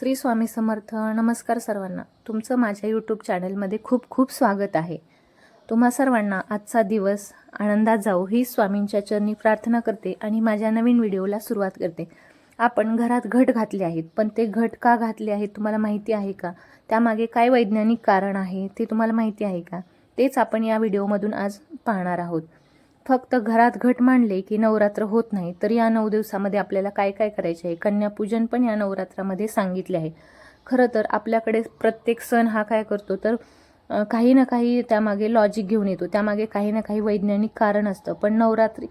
श्री स्वामी समर्थ नमस्कार सर्वांना. तुमचं माझ्या यूट्यूब चॅनलमध्ये खूप खूप स्वागत आहे. तुम्हा सर्वांना आजचा दिवस आनंदात जाऊ ही स्वामींच्या चरणी प्रार्थना करते आणि माझ्या नवीन व्हिडिओला सुरुवात करते. आपण घरात घट घातले आहेत पण ते घट का घातले आहेत तुम्हाला माहिती आहे का? त्यामागे काय वैज्ञानिक कारण आहे ते तुम्हाला माहिती आहे का? तेच आपण या व्हिडिओमधून आज पाहणार आहोत. फक्त घरात घट मांडले की नवरात्र होत नाही तर या नऊ दिवसामध्ये आपल्याला काय काय करायचे आहे? कन्यापूजन पण या नवरात्रामध्ये सांगितले आहे. खरं तर आपल्याकडे प्रत्येक सण हा काय करतो तर काही ना काही त्यामागे लॉजिक घेऊन येतो. त्यामागे काही ना काही वैज्ञानिक कारण असतं पण नवरात्री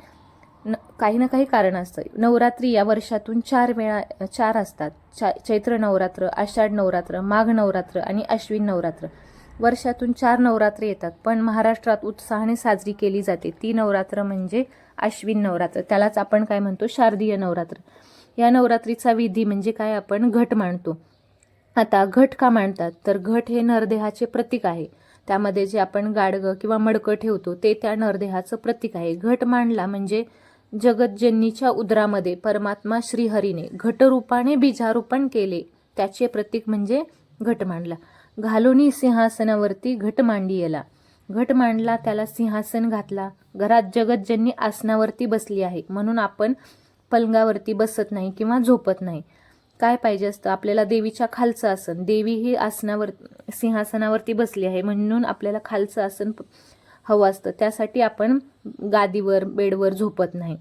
न काही ना काही कारण असतं. नवरात्री या वर्षातून चार वेळा चार असतात. चा चैत्र नवरात्र आषाढ नवरात्र माघ नवरात्र आणि अश्विन नवरात्र. वर्षातून चार नवरात्र येतात पण महाराष्ट्रात उत्साहाने साजरी केली जाते. ती नवरात्र म्हणजे आश्विन नवरात्र. त्यालाच आपण काय म्हणतो? शारदीय नवरात्र. या नवरात्रीचा विधी म्हणजे काय? आपण घट मांडतो आता घट का मांडतात तर घट हे नरदेहाचे प्रतीक आहे. त्यामध्ये जे आपण गाडगं किंवा मडकं ठेवतो ते त्या नरदेहाचं प्रतीक आहे. घट मांडला म्हणजे जगतजननीच्या उदरामध्ये परमात्मा श्रीहरीने घटरूपाने बीजारोपण केले. त्याचे प्रतीक म्हणजे घट मांडला घालोनी सिंहासनावरती घट येला घट मांडला त्याला सिंहासन घातला. घरात जगतजननी आसनावरती बसली आहे म्हणून आपण पलंगावरती बसत नाही किंवा झोपत नाही. काय पाहिजे असतं? आपल्याला देवीच्या खालचं आसन. देवी ही आसनावर सिंहासनावरती बसली आहे म्हणून आपल्याला खालचं आसन हवं असतं. त्यासाठी आपण गादीवर बेडवर झोपत नाही.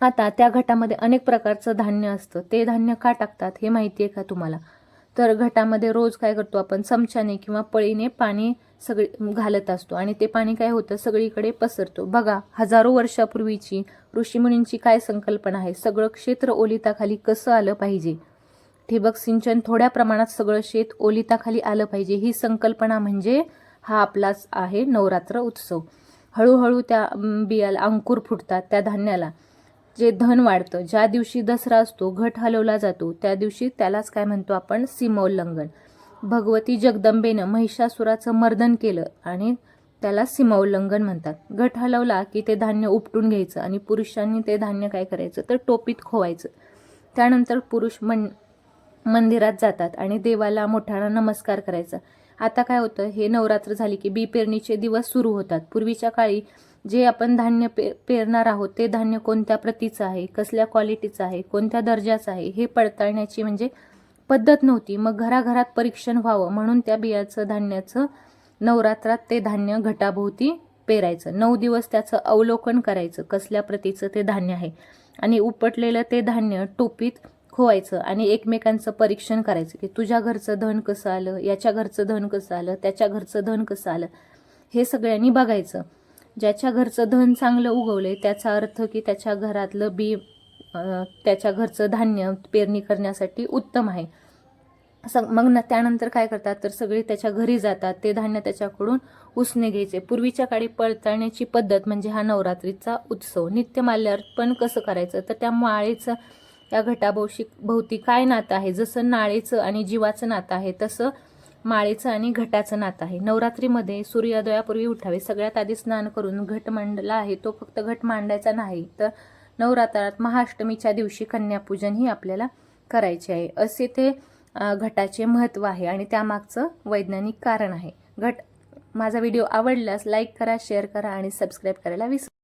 आता त्या घटामध्ये अनेक प्रकारचं धान्य असतं. ते धान्य का टाकतात हे माहिती आहे का तुम्हाला? तर घटामध्ये रोज काय करतो आपण? चमच्याने किंवा पळीने पाणी सगळी घालत असतो आणि ते पाणी काय होतं? सगळीकडे पसरतो. बघा हजारो वर्षापूर्वीची ऋषीमुनींची काय संकल्पना आहे? सगळं क्षेत्र ओलिताखाली कसं आलं पाहिजे? ठिबक सिंचन थोड्या प्रमाणात सगळं शेत ओलिताखाली आलं पाहिजे. ही संकल्पना म्हणजे हा आपलाच आहे नवरात्र उत्सव. हळूहळू त्या बियाला अंकुर फुटतात त्या धान्याला. जे धन वाढतं ज्या दिवशी दसरा असतो घट हलवला जातो त्या दिवशी त्यालाच काय म्हणतो आपण? सीमोल्लंघन. भगवती जगदंबेनं महिषासुराचं मर्दन केलं आणि त्याला सीमोल्लंघन म्हणतात. घट हलवला की ते धान्य उपटून घ्यायचं आणि पुरुषांनी ते धान्य काय करायचं? तर टोपीत खोवायचं. त्यानंतर पुरुष मन मंदिरात जातात आणि देवाला मोठ्यानं नमस्कार करायचा. आता काय होतं हे नवरात्र झाली की बी पेरणीचे दिवस सुरू होतात. पूर्वीच्या काळी जे आपण धान्य पे पेरणार आहोत ते धान्य कोणत्या प्रतीचं आहे कसल्या क्वालिटीचं आहे कोणत्या दर्जाचं आहे हे पडताळण्याची म्हणजे पद्धत नव्हती. मग घराघरात परीक्षण व्हावं म्हणून त्या बियाचं धान्याचं नवरात्रात ते धान्य घटाभोवती पेरायचं. नऊ दिवस त्याचं अवलोकन करायचं कसल्या प्रतीचं ते धान्य आहे. आणि उपटलेलं ते धान्य टोपीत खोवायचं आणि एकमेकांचं परीक्षण करायचं की तुझ्या घरचं धन कसं आलं याच्या घरचं धन कसं आलं त्याच्या घरचं धन कसं आलं हे सगळ्यांनी बघायचं. ज्याच्या घरचं धन चांगलं उगवलंय त्याचा अर्थ की त्याच्या घरातलं बी त्याच्या घरचं धान्य पेरणी करण्यासाठी उत्तम आहे. स- मग न त्यानंतर काय करतात? तर सगळे त्याच्या घरी जातात ते धान्य त्याच्याकडून उसने घ्यायचे. पूर्वीच्या काळी पळताळण्याची पद्धत म्हणजे हा नवरात्रीचा उत्सव. नित्य माल्यार्पण कसं करायचं? तर त्या माळेचं या घटाभोवशी भोवती काय नातं आहे? जसं नाळेचं आणि जीवाचं नातं आहे तसं माळेचं आणि घटाचं नातं आहे. नवरात्रीमध्ये सूर्योदयापूर्वी उठावे. सगळ्यात आधी स्नान करून घट मांडला आहे. तो फक्त घट मांडायचा नाही तर नवरात्रात महाअष्टमीच्या दिवशी कन्यापूजन ही आपल्याला करायचे आहे. असे ते घटाचे महत्त्व आहे आणि त्यामागचं वैज्ञानिक कारण आहे. घट माझा व्हिडिओ आवडल्यास लाईक करा शेअर करा आणि सबस्क्राईब करायला विसरू